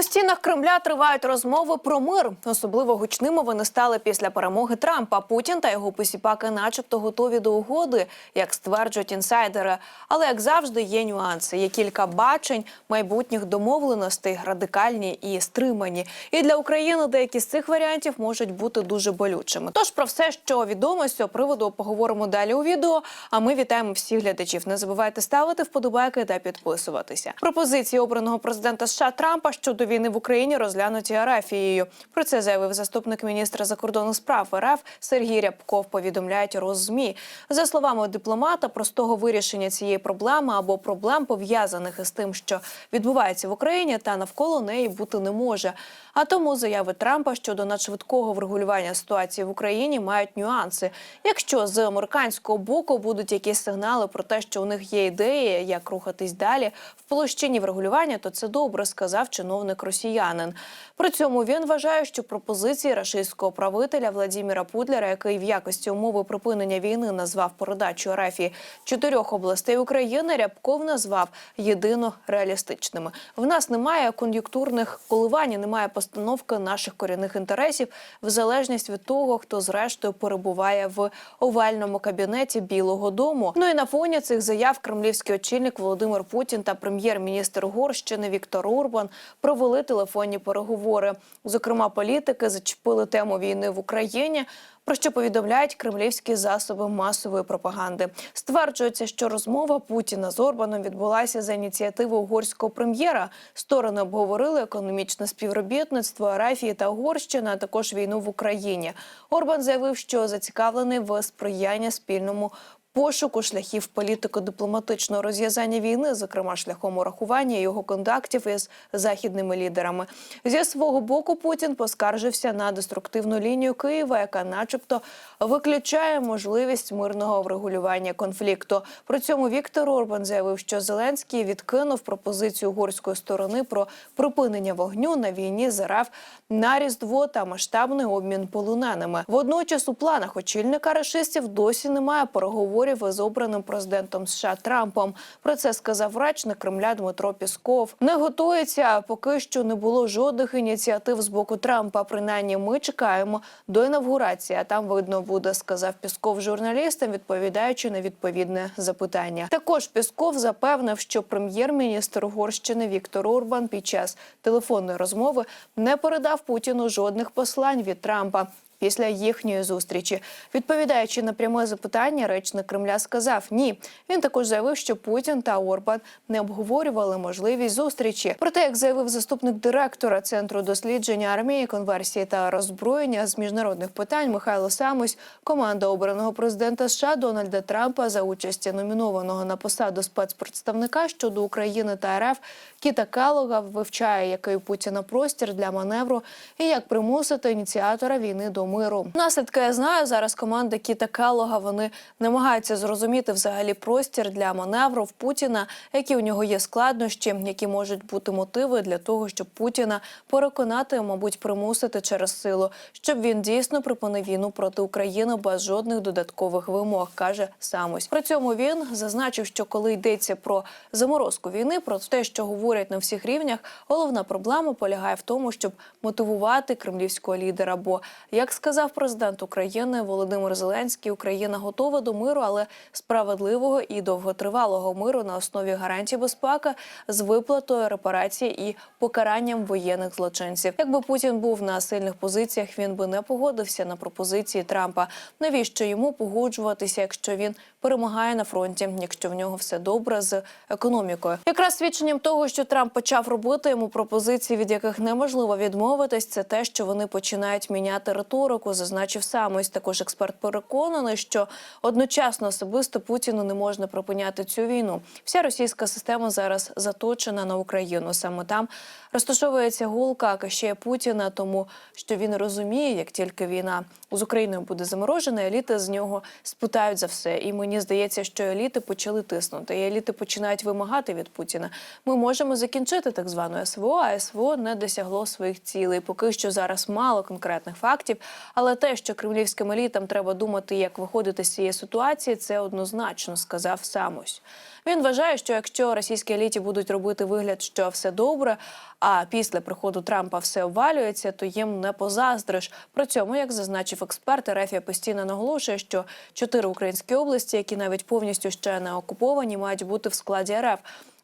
У стінах Кремля тривають розмови про мир. Особливо гучними вони стали після перемоги Трампа. Путін та його посіпаки, начебто, готові до угоди, як стверджують інсайдери. Але як завжди, є нюанси. Є кілька бачень майбутніх домовленостей, радикальні і стримані. І для України деякі з цих варіантів можуть бути дуже болючими. Тож про все, що відомо з цього приводу, поговоримо далі у відео. А ми вітаємо всіх глядачів. Не забувайте ставити вподобайки та підписуватися. Пропозиції обраного президента США Трампа щодо війни в Україні розглянуті Арафією. Про це заявив заступник міністра закордонних справ РФ Сергій Рябков. Повідомляють Роззмі. За словами дипломата, простого вирішення цієї проблеми або проблем пов'язаних із тим, що відбувається в Україні, та навколо неї бути не може. А тому заяви Трампа щодо надшвидкого врегулювання ситуації в Україні мають нюанси. Якщо з американського боку будуть якісь сигнали про те, що у них є ідеї, як рухатись далі в площині врегулювання, то це добре, сказав чиновник росіянин. При цьому він вважає, що пропозиції рашистського правителя Владіміра Путлера, який в якості умови припинення війни назвав передачу Арафії чотирьох областей України, Рябков назвав єдино реалістичними. В нас немає кон'юнктурних коливань, немає постановки наших корінних інтересів в залежність від того, хто зрештою перебуває в овальному кабінеті Білого Дому. Ну і на фоні цих заяв кремлівський очільник Володимир Путін та прем'єр-міністр Угорщини Віктор Урбан провели телефонні переговори. Зокрема, політики зачепили тему війни в Україні. Про що повідомляють кремлівські засоби масової пропаганди? Стверджується, що розмова Путіна з Орбаном відбулася за ініціативи угорського прем'єра. Сторони обговорили економічне співробітництво Арафії та Угорщини, а також війну в Україні. Орбан заявив, що зацікавлений в сприяння спільному. Пошуку шляхів політико-дипломатичного розв'язання війни, зокрема шляхом урахування його контактів із західними лідерами, зі свого боку Путін поскаржився на деструктивну лінію Києва, яка, начебто, виключає можливість мирного врегулювання конфлікту. При цьому Віктор Орбан заявив, що Зеленський відкинув пропозицію угорської сторони про припинення вогню на війні з РФ на різдво та масштабний обмін полоненими. Водночас у планах очільника рашистів досі немає переговорів із обраним президентом США Трампом. Про це сказав речник Кремля Дмитро Пісков. Не готується, поки що не було жодних ініціатив з боку Трампа. Принаймні, ми чекаємо до інавгурації. А там видно буде, сказав Пісков журналістам, відповідаючи на відповідне запитання. Також Пісков запевнив, що прем'єр-міністр Угорщини Віктор Орбан під час телефонної розмови не передав Путіну жодних послань від Трампа. Після їхньої зустрічі, відповідаючи на пряме запитання, речник Кремля сказав ні. Він також заявив, що Путін та Орбан не обговорювали можливість зустрічі. Проте, як заявив заступник директора центру дослідження армії, конверсії та роззброєння з міжнародних питань Михайло Самусь, команда обраного президента США Дональда Трампа за участі номінованого на посаду спецпредставника щодо України та РФ Кіта Калога вивчає, який Путіна простір для маневру і як примусити ініціатора війни до миру. Наслідки я знаю зараз. Команда Кіта Калога вони намагаються зрозуміти взагалі простір для маневру в Путіна, які у нього є складнощі, які можуть бути мотиви для того, щоб Путіна переконати, мабуть, примусити через силу, щоб він дійсно припинив війну проти України без жодних додаткових вимог, каже Самось. При цьому він зазначив, що коли йдеться про заморозку війни, про те, що говорять на всіх рівнях, головна проблема полягає в тому, щоб мотивувати кремлівського лідера. Бо як сказав президент України Володимир Зеленський, Україна готова до миру, але справедливого і довготривалого миру на основі гарантій безпеки з виплатою репарації і покаранням воєнних злочинців. Якби Путін був на сильних позиціях, він би не погодився на пропозиції Трампа. Навіщо йому погоджуватися, якщо він перемагає на фронті, якщо в нього все добре з економікою? Якраз свідченням того, що Трамп почав робити йому пропозиції, від яких неможливо відмовитись, це те, що вони починають міняти риторику, зазначив сам. Ось також експерт переконаний, що одночасно особисто Путіну не можна припиняти цю війну. Вся російська система зараз заточена на Україну. Саме там розташовується гулка Кащея Путіна, тому що він розуміє, як тільки війна з Україною буде заморожена, еліти з нього спитають за все. І мені здається, що еліти почали тиснути. І еліти починають вимагати від Путіна. Ми можемо закінчити так звану СВО, а СВО не досягло своїх цілей. Поки що зараз мало конкретних фактів, Але те, що кремлівським елітам треба думати, як виходити з цієї ситуації, це однозначно сказав Самось. Він вважає, що якщо російські еліті будуть робити вигляд, що все добре, а після приходу Трампа все обвалюється, то їм не позаздриш. При цьому, як зазначив експерт, Рефія постійно наголошує, що чотири українські області, які навіть повністю ще не окуповані, мають бути в складі РФ.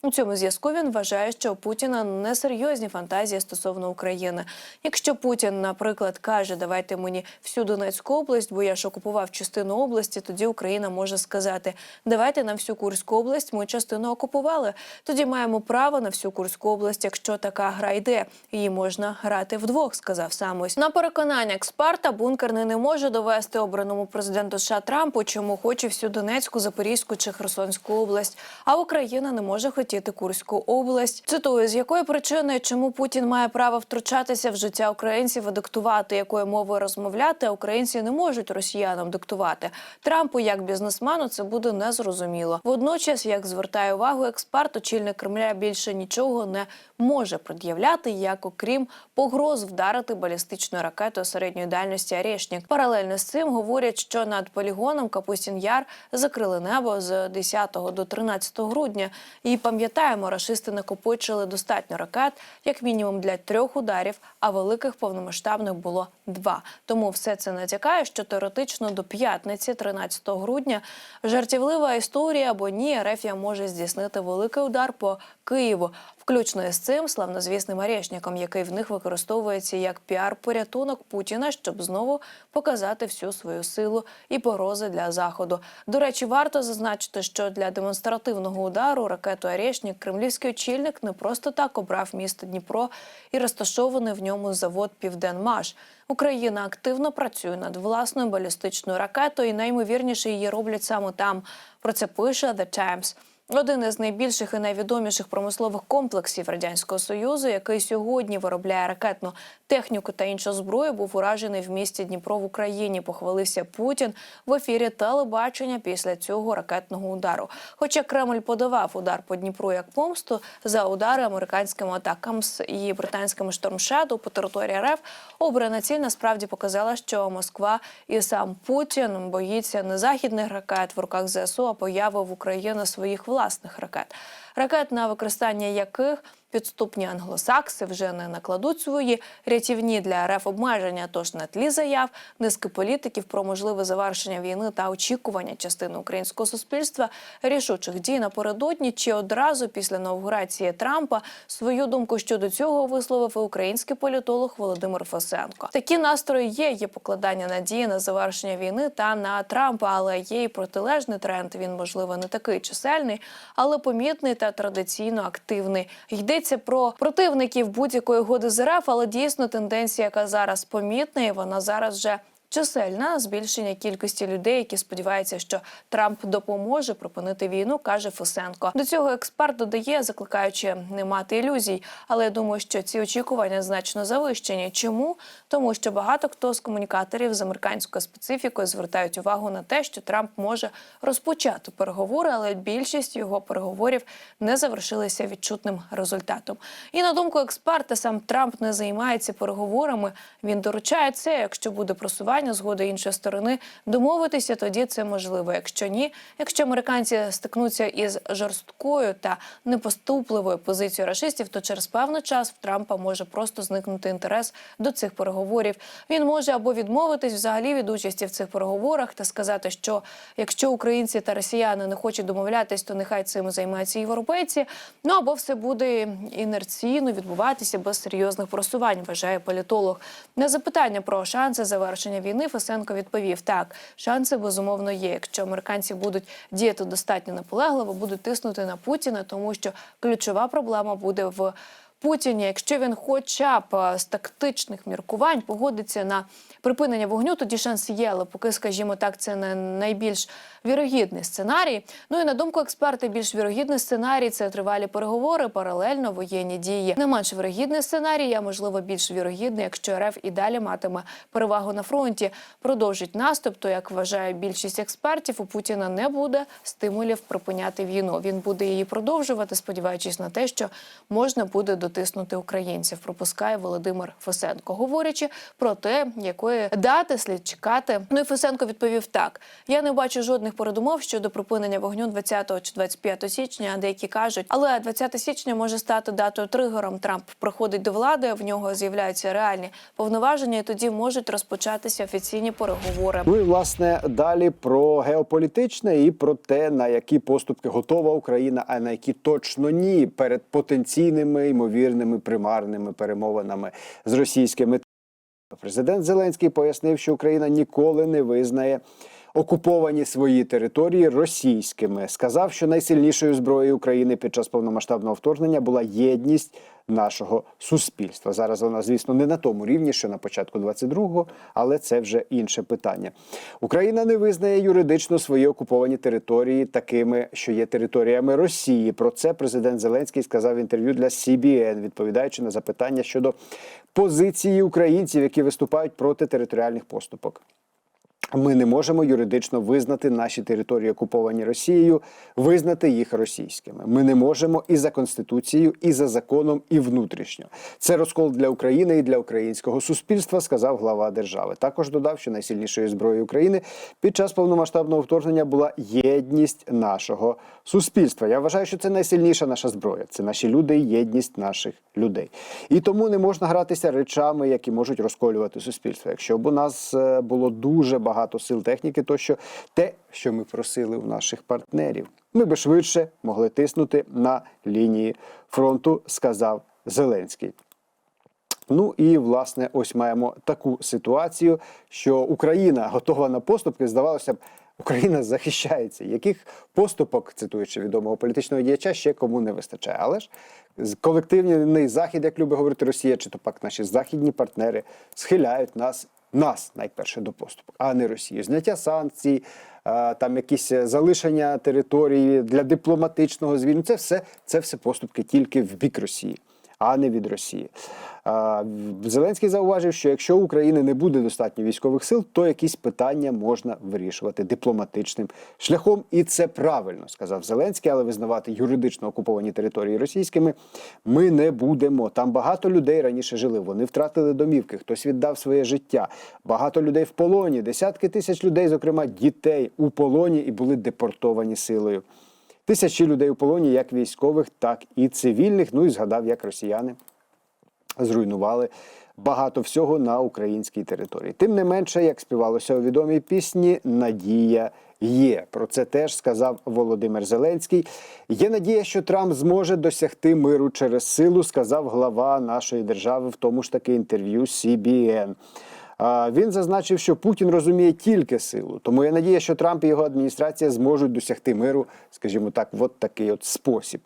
У цьому зв'язку він вважає, що у Путіна несерйозні фантазії стосовно України. Якщо Путін, наприклад, каже, давайте мені всю Донецьку область, бо я ж окупував частину області, тоді Україна може сказати, давайте на всю Курську область ми частину окупували. Тоді маємо право на всю Курську область, якщо така гра йде. Її можна грати вдвох, сказав Самось. На переконання експерта бункерний не може довести обраному президенту США Трампу, чому хоче всю Донецьку, Запорізьку чи Херсонську область, а Україна не може хотіти Курську область. Цитую, з якої причини, чому Путін має право втручатися в життя українців і диктувати, якою мовою розмовляти, українці не можуть росіянам диктувати. Трампу як бізнесмену це буде незрозуміло. Водночас, як звертає увагу експерт, очільник Кремля більше нічого не може пред'являти, як окрім погроз вдарити балістичною ракетою середньої дальності Арешнік. Паралельно з цим говорять, що над полігоном Капустін Яр закрили небо з 10 до 13 грудня. І пам'ятаємо, рашисти накопичили достатньо ракет, як мінімум для трьох ударів, а великих повномасштабних було два. Тому все це натякає, що теоретично до п'ятниці, 13 грудня, жартівлива історія або ні, Рефія може здійснити великий удар по Києву, включно із цим славнозвісним Арешніком, який в них використовується як піар-порятунок Путіна, щоб знову показати всю свою силу і погрози для заходу. До речі, варто зазначити, що для демонстративного удару ракету Арешнік кремлівський очільник не просто так обрав місто Дніпро і розташований в ньому завод Південмаш. Україна активно працює над власною балістичною ракетою, і найімовірніше її роблять саме там. Про це пише The Times. Один із найбільших і найвідоміших промислових комплексів радянського союзу, який сьогодні виробляє ракетну техніку та іншу зброю, був уражений в місті Дніпро в Україні. Похвалився Путін в ефірі телебачення після цього ракетного удару. Хоча Кремль подавав удар по Дніпру як помсту за удари американськими атаками і британськими штормшеду по території РФ, обрана ціль насправді показала, що Москва і сам Путін боїться не західних ракет в руках ЗСУ, а появи в Україні своїх власних ракет. Ракет на використання яких підступні англосакси вже не накладуть свої рятівні для РФ обмеження. Тож на тлі заяв низки політиків про можливе завершення війни та очікування частини українського суспільства рішучих дій напередодні чи одразу після інаугурації Трампа свою думку щодо цього висловив і український політолог Володимир Фосенко. Такі настрої є. Є покладання надії на завершення війни та на Трампа, але є і протилежний тренд. Він можливо не такий чисельний, але помітний та традиційно активний. Йдеться про противників будь-якої угоди з РФ, але дійсно тенденція, яка зараз помітна, і вона зараз вже. Чисельна збільшення кількості людей, які сподіваються, що Трамп допоможе припинити війну, каже Фосенко. До цього експерт додає, закликаючи не мати ілюзій. Але я думаю, що ці очікування значно завищені. Чому? Тому що багато хто з комунікаторів з американською специфікою звертають увагу на те, що Трамп може розпочати переговори, але більшість його переговорів не завершилися відчутним результатом. І на думку експерта, сам Трамп не займається переговорами. Він доручає це, якщо буде просування згода іншої сторони домовитися, тоді це можливо. Якщо ні, якщо американці стикнуться із жорсткою та непоступливою позицією рашистів, то через певний час в Трампа може просто зникнути інтерес до цих переговорів. Він може або відмовитись взагалі від участі в цих переговорах та сказати, що якщо українці та росіяни не хочуть домовлятись, то нехай цим займаються європейці. Ну або все буде інерційно відбуватися без серйозних просувань, вважає політолог. На запитання про шанси завершення війни Фесенко відповів: так, шанси безумовно є. Якщо американці будуть діяти достатньо наполегливо, будуть тиснути на Путіна, тому що ключова проблема буде в. Путіні, якщо він хоча б е, з тактичних міркувань погодиться на припинення вогню, тоді шанс є, але поки, скажімо так, це не найбільш вірогідний сценарій. Ну і на думку експерта, більш вірогідний сценарій це тривалі переговори, паралельно воєнні дії. Не менш вірогідний сценарій, а можливо більш вірогідний, якщо РФ і далі матиме перевагу на фронті, продовжить наступ. То як вважає більшість експертів, у Путіна не буде стимулів припиняти війну. Він буде її продовжувати, сподіваючись на те, що можна буде дотиснути українців. Пропускає Володимир Фесенко, говорячи про те, якої дати слід чекати. Ну і Фесенко відповів так: я не бачу жодних передумов щодо припинення вогню 20 чи 25 січня. Деякі кажуть, але 20 січня може стати датою тригером. Трамп приходить до влади, в нього з'являються реальні повноваження, і тоді можуть розпочатися офіційні переговори. Ну і власне далі про геополітичне і про те, на які поступки готова Україна, а на які точно ні перед потенційними ймовірними примарними перемовинами з російськими. Президент Зеленський пояснив, що Україна ніколи не визнає окуповані свої території російськими. Сказав, що найсильнішою зброєю України під час повномасштабного вторгнення була єдність нашого суспільства. Зараз вона, звісно, не на тому рівні, що на початку 22-го, але це вже інше питання. Україна не визнає юридично свої окуповані території такими, що є територіями Росії. Про це президент Зеленський сказав в інтерв'ю для CBN, відповідаючи на запитання щодо позиції українців, які виступають проти територіальних поступок. Ми не можемо юридично визнати наші території, окуповані Росією, визнати їх російськими. Ми не можемо і за конституцією, і за законом, і внутрішньо. Це розкол для України і для українського суспільства, сказав глава держави. Також додав, що найсильнішою зброєю України під час повномасштабного вторгнення була єдність нашого суспільства. Я вважаю, що це найсильніша наша зброя. Це наші люди, єдність наших людей. І тому не можна гратися речами, які можуть розколювати суспільство. Якщо б у нас е, було дуже багато сил техніки, то що те, що ми просили у наших партнерів, ми би швидше могли тиснути на лінії фронту, сказав Зеленський. Ну і власне, ось маємо таку ситуацію, що Україна готова на поступки. Здавалося б, Україна захищається. Яких поступок, цитуючи відомого політичного діяча, ще кому не вистачає. Але ж колективний захід, як любить говорити Росія, чи то пак наші західні партнери схиляють нас, нас найперше до поступок, а не Росію. Зняття санкцій, там якісь залишення території для дипломатичного звільнення. Це все, це все поступки тільки в бік Росії а не від Росії. Зеленський зауважив, що якщо України не буде достатньо військових сил, то якісь питання можна вирішувати дипломатичним шляхом, і це правильно сказав Зеленський, але визнавати юридично окуповані території російськими ми не будемо. Там багато людей раніше жили. Вони втратили домівки, хтось віддав своє життя. Багато людей в полоні, десятки тисяч людей, зокрема дітей, у полоні і були депортовані силою. Тисячі людей у полоні, як військових, так і цивільних. Ну і згадав, як росіяни зруйнували багато всього на українській території. Тим не менше, як співалося у відомій пісні, надія є. Про це теж сказав Володимир Зеленський. Є надія, що Трамп зможе досягти миру через силу, сказав глава нашої держави в тому ж таки інтерв'ю CBN. Він зазначив, що Путін розуміє тільки силу. Тому я надія, що Трамп і його адміністрація зможуть досягти миру, скажімо так, в от такий от спосіб.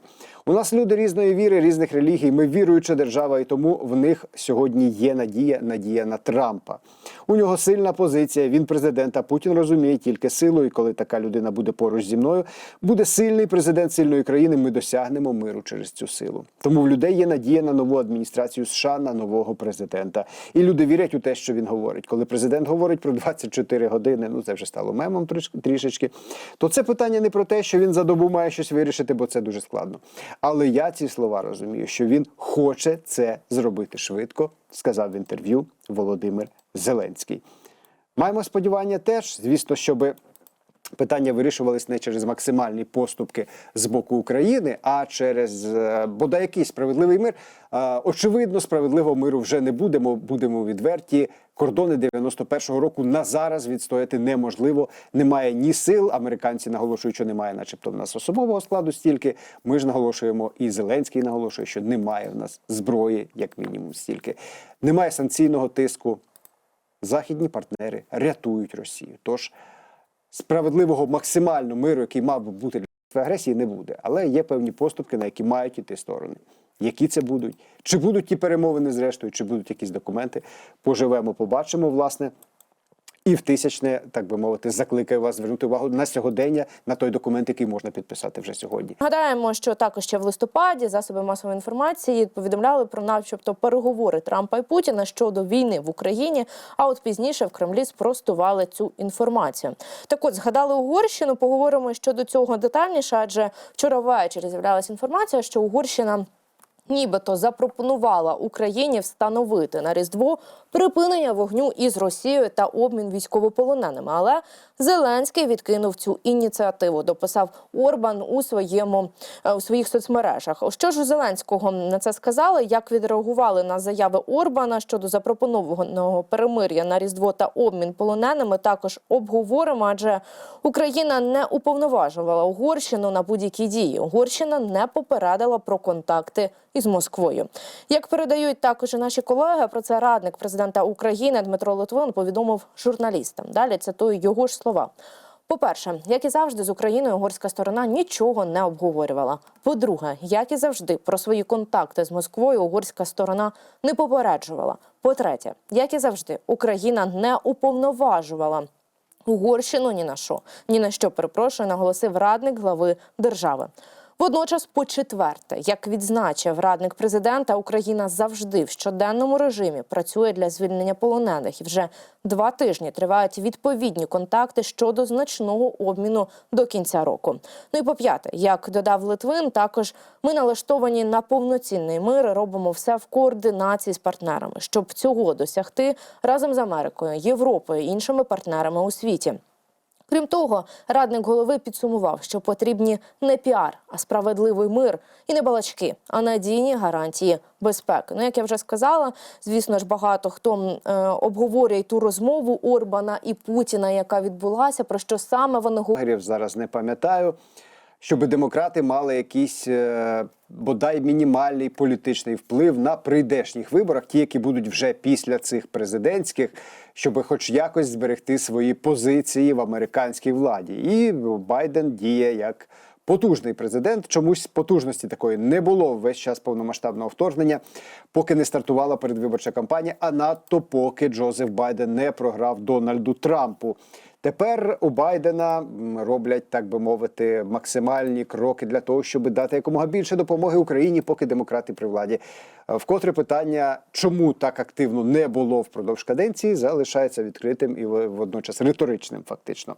У нас люди різної віри, різних релігій. Ми віруюча держава, і тому в них сьогодні є надія, надія на Трампа. У нього сильна позиція. Він президент, а Путін розуміє тільки силу. І коли така людина буде поруч зі мною, буде сильний президент сильної країни. Ми досягнемо миру через цю силу. Тому в людей є надія на нову адміністрацію США, на нового президента. І люди вірять у те, що він говорить. Коли президент говорить про 24 години, ну це вже стало мемом трішечки. То це питання не про те, що він за добу має щось вирішити, бо це дуже складно. Але я ці слова розумію, що він хоче це зробити швидко, сказав в інтерв'ю Володимир Зеленський. Маємо сподівання теж, звісно, щоби питання вирішувались не через максимальні поступки з боку України, а через е, бодай якийсь справедливий мир. Е, Очевидно, справедливого миру вже не будемо. Будемо відверті. Кордони 91-го року на зараз відстояти неможливо. Немає ні сил. Американці наголошують, що немає, начебто, в нас особового складу стільки. Ми ж наголошуємо, і Зеленський наголошує, що немає в нас зброї, як мінімум, стільки. Немає санкційного тиску. Західні партнери рятують Росію. Тож справедливого максимально миру, який мав би бути для агресії, не буде. Але є певні поступки, на які мають іти сторони. Які це будуть? Чи будуть ті перемовини зрештою, чи будуть якісь документи? Поживемо, побачимо, власне. І в тисячне, так би мовити, закликаю вас звернути увагу на сьогодення, на той документ, який можна підписати вже сьогодні. Нагадаємо, що також ще в листопаді засоби масової інформації повідомляли про, начебто, переговори Трампа і Путіна щодо війни в Україні. А от пізніше в Кремлі спростували цю інформацію. Так от згадали Угорщину. Поговоримо щодо цього детальніше, адже вчора ввечері з'являлася інформація, що Угорщина. Нібито запропонувала Україні встановити на Різдво припинення вогню із Росією та обмін військовополоненими. Але Зеленський відкинув цю ініціативу. Дописав Орбан у своєму е, у своїх соцмережах. Що ж у Зеленського на це сказали? Як відреагували на заяви Орбана щодо запропонованого перемир'я на Різдво та обмін полоненими? Також обговоримо, адже Україна не уповноважувала Угорщину на будь-які дії. Угорщина не попередила про контакти із Москвою. Як передають також і наші колеги, про це радник президента України Дмитро Литвин повідомив журналістам. Далі цитую його ж слова. По-перше, як і завжди, з Україною угорська сторона нічого не обговорювала. По-друге, як і завжди, про свої контакти з Москвою угорська сторона не попереджувала. По-третє, як і завжди, Україна не уповноважувала Угорщину ні на що, ні на що перепрошую, наголосив радник глави держави. Водночас, по четверте, як відзначив радник президента, Україна завжди в щоденному режимі працює для звільнення полонених. І вже два тижні тривають відповідні контакти щодо значного обміну до кінця року. Ну і по п'яте, як додав Литвин, також ми налаштовані на повноцінний мир. Робимо все в координації з партнерами, щоб цього досягти разом з Америкою, Європою і іншими партнерами у світі. Крім того, радник голови підсумував, що потрібні не піар, а справедливий мир і не балачки, а надійні гарантії безпеки. Ну, як я вже сказала, звісно ж, багато хто е, обговорює ту розмову Орбана і Путіна, яка відбулася, про що саме вони говорять. Зараз не пам'ятаю, щоб демократи мали якийсь е, бодай мінімальний політичний вплив на прийдешніх виборах, ті, які будуть вже після цих президентських, щоб хоч якось зберегти свої позиції в американській владі. І Байден діє як. Потужний президент чомусь потужності такої не було весь час повномасштабного вторгнення, поки не стартувала передвиборча кампанія, а надто поки Джозеф Байден не програв Дональду Трампу. Тепер у Байдена роблять, так би мовити, максимальні кроки для того, щоб дати якомога більше допомоги Україні, поки демократи при владі. Е, Вкотре питання, чому так активно не було впродовж каденції, залишається відкритим і водночас риторичним. Фактично,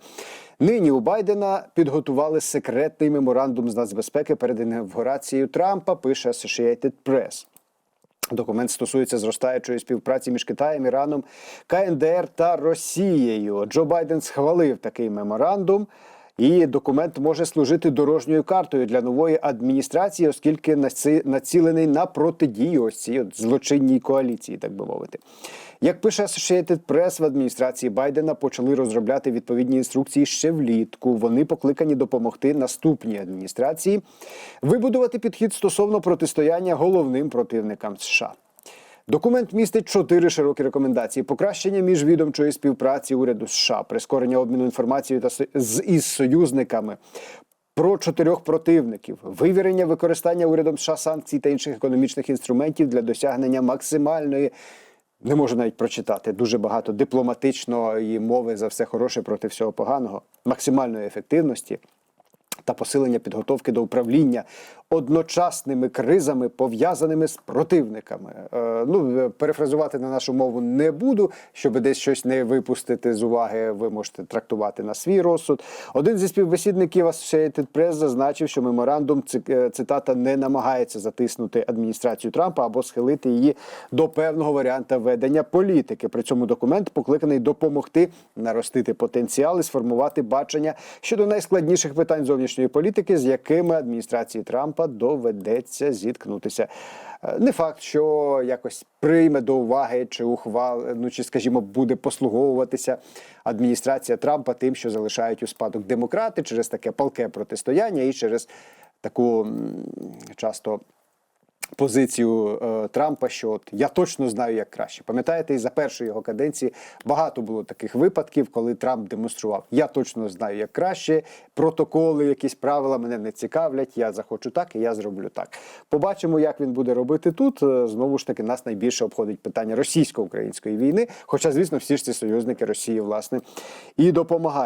нині у Байдена підготували секретний меморандум з нацбезпеки перед інавгурацією Трампа. Пише Associated Press. Документ стосується зростаючої співпраці між Китаєм, Іраном, КНДР та Росією. Джо Байден схвалив такий меморандум. І документ може служити дорожньою картою для нової адміністрації, оскільки наці- націлений на протидію ось цій злочинній коаліції, так би мовити. Як пише Associated Press, в адміністрації Байдена почали розробляти відповідні інструкції ще влітку. Вони покликані допомогти наступній адміністрації вибудувати підхід стосовно протистояння головним противникам США. Документ містить чотири широкі рекомендації: покращення міжвідомчої співпраці уряду США, прискорення обміну інформацією та з із союзниками. Про чотирьох противників, вивірення використання урядом США санкцій та інших економічних інструментів для досягнення максимальної, не можу навіть прочитати. Дуже багато дипломатичної мови за все хороше проти всього поганого, максимальної ефективності та посилення підготовки до управління одночасними кризами, пов'язаними з противниками. Е, ну, е, перефразувати на нашу мову не буду, щоб десь щось не випустити з уваги, ви можете трактувати на свій розсуд. Один зі співбесідників Associated Press зазначив, що меморандум е, цитата не намагається затиснути адміністрацію Трампа або схилити її до певного варіанта ведення політики. При цьому документ покликаний допомогти наростити потенціал і сформувати бачення щодо найскладніших питань зовнішньої політики, з якими адміністрації Трампа доведеться зіткнутися. Е, Не факт, що якось прийме до уваги чи ухвал, ну чи, скажімо, буде послуговуватися адміністрація Трампа тим, що залишають у спадок демократи через таке палке протистояння і через таку часто позицію е, Трампа, що от я точно знаю, як краще. Пам'ятаєте, і за першої його каденції багато було таких випадків, коли Трамп демонстрував: я точно знаю, як краще. Протоколи, якісь правила мене не цікавлять. Я захочу так, і я зроблю так. Побачимо, як він буде робити тут. Е, Знову ж таки, нас найбільше обходить питання російсько-української війни. Хоча, звісно, всі ж ці союзники Росії власне і допомагають.